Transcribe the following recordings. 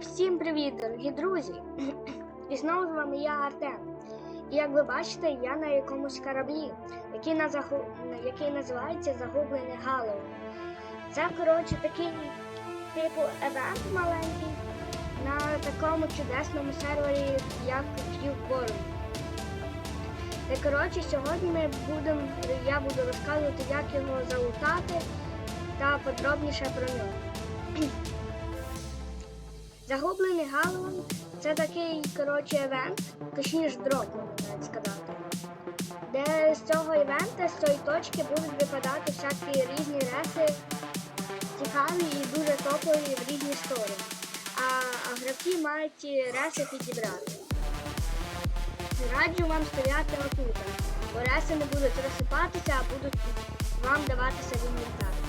всім привіт, дорогі друзі! І знову з вами я Артем. І як ви бачите, я на якомусь кораблі, який, на загу... який називається Загублений Галлоу. Це, коротше, такий типу евент маленький на такому чудесному сервері, як QBorn. І коротше, сьогодні ми будемо, я буду розказувати, як його залутати та подробніше про нього. Загублений Галлоуін це такий, коротше, івент, точніше дроп, можна навіть сказати. Де з цього івента, з цієї точки будуть випадати всякі різні реси, цікаві і дуже топові в різні сторони. А, а гравці мають ці реси підібрати. Раджу вам стояти отут, бо реси не будуть розсипатися, а будуть вам даватися в інвентар.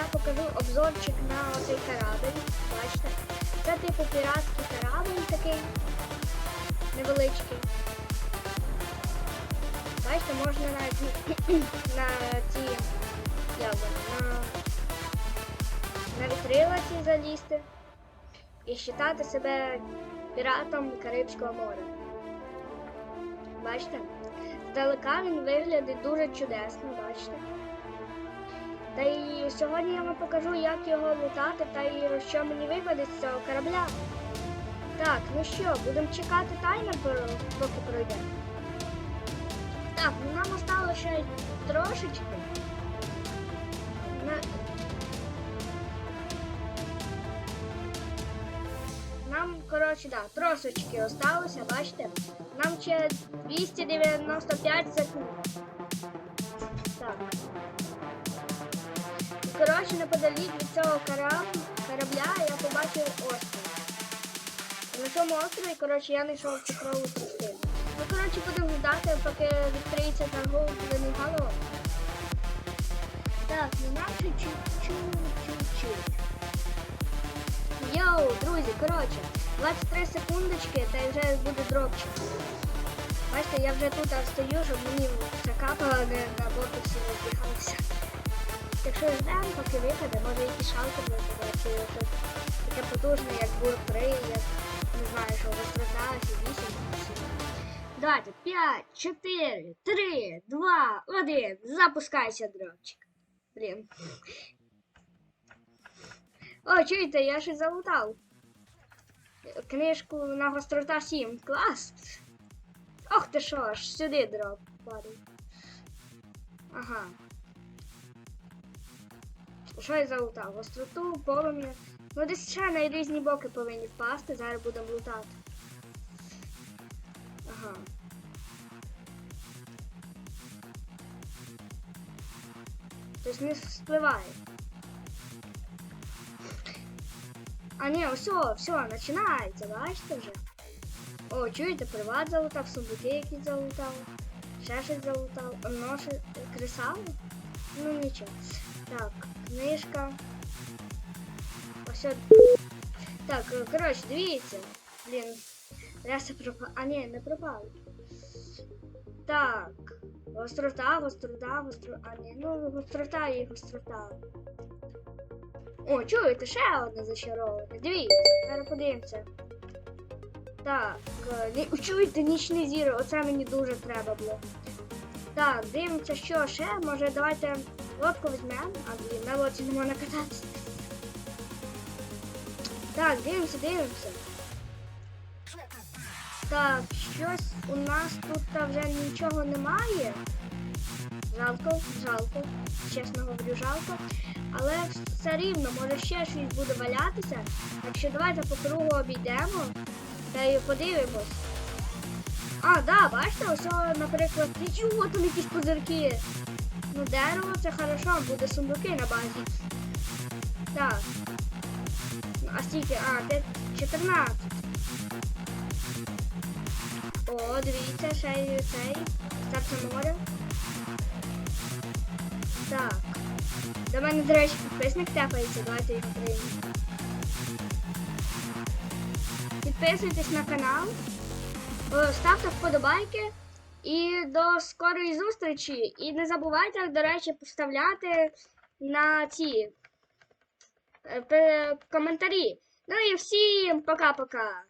Я покажу обзорчик на цей корабль. Бачите? Це типу піратський корабль такий невеличкий. Бачите, можна навіть на ці як на, на залізти і вважати себе піратом Карибського моря. Бачите? Здалека він виглядить дуже чудесно, бачите? Та й сьогодні я вам покажу, як його лутати та й що мені випаде з цього корабля. Так, ну що, будемо чекати таймер, поки пройде. Так, ну нам осталося ще трошечки. На... Нам, коротше, да, трошечки осталося, бачите? Нам ще 295 секунд. Так. Коротше, неподалік від цього корабля я побачив острів. На цьому острові, коротше, я знайшов цифрову частину. Ну, коротше, будемо ждати, поки відкриється торговий галок. Так, ну нам ще чуть-чуть. Йоу, друзі, коротше, 23 секундочки, та вже буде дропчик. Бачите, я вже тут стою, щоб мені все капало, не на боку всі розбігалися. Якщо ждемо, поки випаде, може якісь шалки випаде, чи щось таке потужне, як бур 3, як не знаю, що чи 8. Давайте, 5, 4, 3, 2, 1, запускайся, дропчик. Блін. О, чуєте, я ще залутав. Книжку на гострота 7. Клас. Ох ти що, аж сюди дроп падає. Ага. Що я залутав? Гостроту, полум'я. Ну десь ще на різні боки повинні впасти, зараз будемо лутати. Ага. Тобто не спливає. А ні, все, все, починається, бачите вже. О, чуєте, приват залутав, сундуки якісь залутав, ще щось залутав, ноші кресало? Ну нічого. Так, книжка. Ось. Так, е, коротше, дивіться. Блін, реса пропала. А ні, не пропала. Так. Гострота, гострота, гострота. А ні, ну гострота і гострота. О, чуєте, ще одне зачароване. Дивіться, зараз подивимося. Так, е, чуєте, нічний зір, оце мені дуже треба було. Так, дивимося, що ще. Може давайте лодку візьмемо, а на лодці не можна кататися. Так, дивимося, дивимося. Так, щось у нас тут вже нічого немає. Жалко, жалко, чесно говорю, жалко. Але все рівно, може ще щось буде валятися. Так що давайте по кругу обійдемо та й подивимось. А, да, бачите, ось, наприклад, нічого там якісь пузирки. Ну, дерево це хорошо, буде сундуки на базі. Так. А стільки, а, де 14. О, дивіться, ще й цей. Серце моря. Так. До мене, до речі, підписник тепається, давайте його приймемо. Підписуйтесь на канал, ставте вподобайки і до скорої зустрічі. І не забувайте, до речі, поставляти на ці е, коментарі. Ну і всім пока-пока.